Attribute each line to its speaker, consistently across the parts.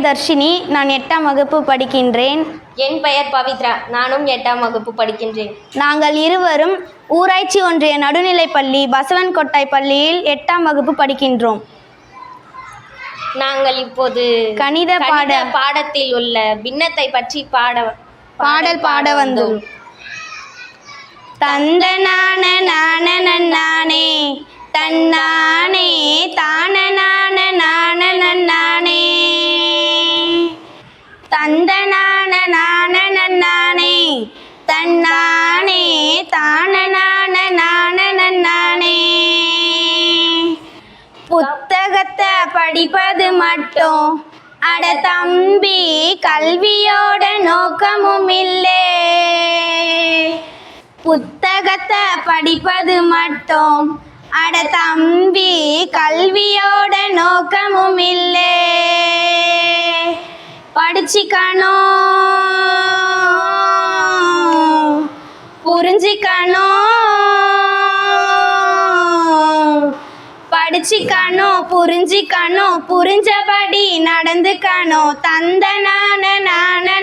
Speaker 1: தர்ஷினி நான் எட்டாம் வகுப்பு படிக்கின்றேன்.
Speaker 2: என் பெயர் பவித்ரா. நானும் எட்டாம் வகுப்பு படிக்கின்றேன்.
Speaker 1: நாங்கள் இருவரும் ஊராட்சி ஒன்றிய நடுநிலைப்பள்ளி பசவன் கொட்டாய் பள்ளியில் எட்டாம் வகுப்பு படிக்கின்றோம்.
Speaker 2: நாங்கள் இப்போது
Speaker 1: கணித பாட
Speaker 2: பாடத்தில் உள்ள பின்னத்தை பற்றி பாட
Speaker 1: பாடல் பாட வந்தோம் தந்த நான நான நன்னானே. தன்னானே தான நான நான நன்னானே. நன்னானே தான நான நான நன்னானே. புத்தகத்தை படிப்பது மட்டும் அட தம்பி கல்வியோட நோக்கமும் இல்லை. புத்தகத்தை படிப்பது மட்டும் அட தம்பி கல்வியோட நோக்கமும் இல்லை. படிச்சிக்கணும் புரிஞ்சிக்கணும். படிச்சுக்கணும் புரிஞ்சிக்கணும் புரிஞ்சபடி நடந்துக்கணும். தந்த நான நான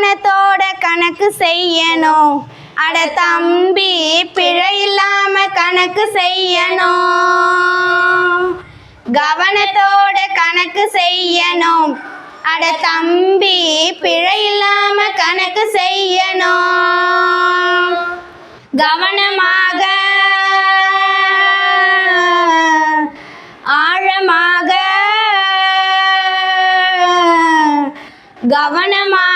Speaker 1: கவனத்தோட கணக்கு செய்யணும். அட தம்பி பிழை இல்லாம கணக்கு செய்யணும். கவனத்தோட கணக்கு செய்யணும். அட தம்பி பிழை இல்லாம கணக்கு செய்யணும். கவனமாக ஆழமாக கவனமாக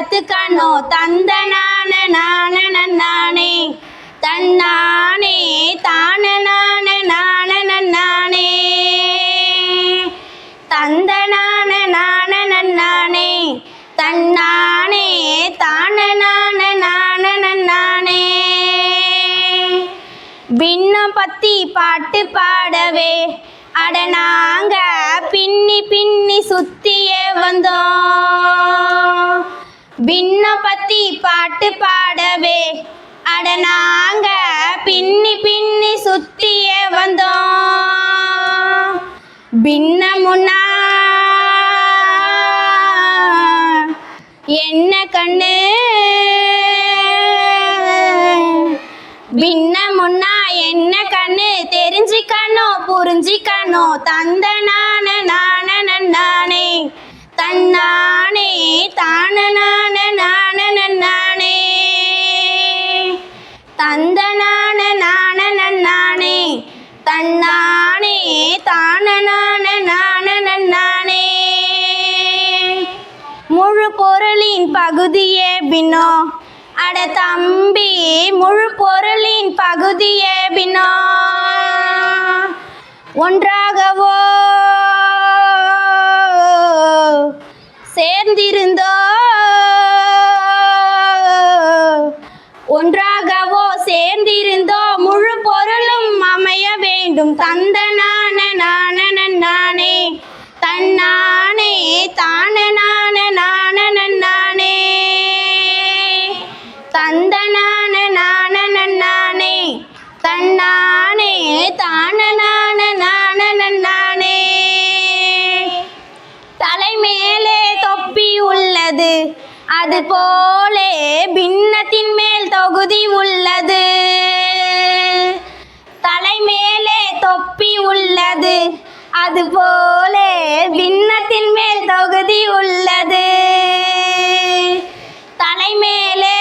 Speaker 1: பார்த்து வளர்த்துக்கணும் தந்த நான நான நன்னானே. தன்னானே தான நான நான நன்னானே. தந்த நான நான நன்னானே. தன்னானே தான நான நான நன்னானே. பின்னம் பத்தி பாட்டு பாடவே அட நாங்க பின்னி பின்னி சுத்தியே வந்தோம். விண்ணப்பத்தி பாட்டு பாடவே. அட நாங்க பின்னி பின்னி சுத்தியே வந்தோம். பின்னமுன்னா. என்ன கண்ணு? பின்னமுன்னா என்ன கண்ணு? தெரிஞ்சுக்கணும் புரிஞ்சிக்கணும். தந்த நான நான நன்னானே. பகுதியே பின்னோ. அட தம்பி முழு பொருளின் பகுதியே பின்னோ. ஒன்றாகவோ. சேர்ந்திருந்தோ. ஒன்றாகவோ சேர்ந்திருந்தோ முழு பொருளும் அமைய வேண்டும். தந்த நான நானே தன்னானே தான நான. அது போலே பின்னத்தின் மேல் தொகுதி உள்ளது. தலைமேலே தொப்பி உள்ளது. அது போலே பின்னத்தின் மேல் தொகுதி உள்ளது. தலைமேலே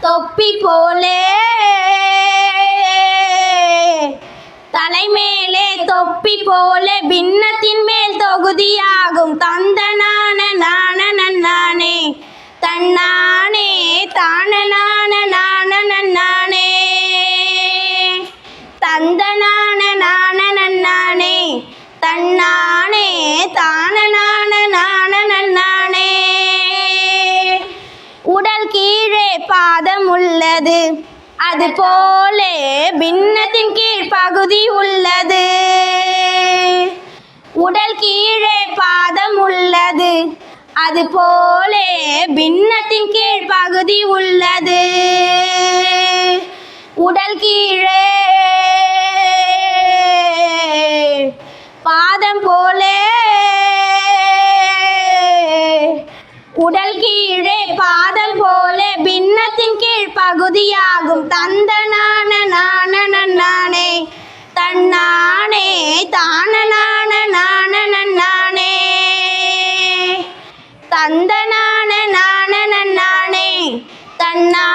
Speaker 1: தொப்பி போலே. தலைமேலே தொப்பி போல பின்ன மேல் தந்தனான நான நன்னானே. தன்னானே தானனான நான நன்னானே. தந்தனான நான நன்னானே. தன்னானே தானனான நான நன்னானே. உடல் கீழே பாதம் உள்ளது. அது போலே பின்னத்தின் கீழ் பகுதி உள்ளது. உடல் கீழே பாதம் உள்ளது. அது போலே பின்னத்தின் கீழ் பகுதி உள்ளது. உடல் கீழே பாதம் போலே உடல் கீழே பாதம் போலே பின்னத்தின் கீழ் பகுதியாகும் தந்தன தந்தனான நானே தன்னா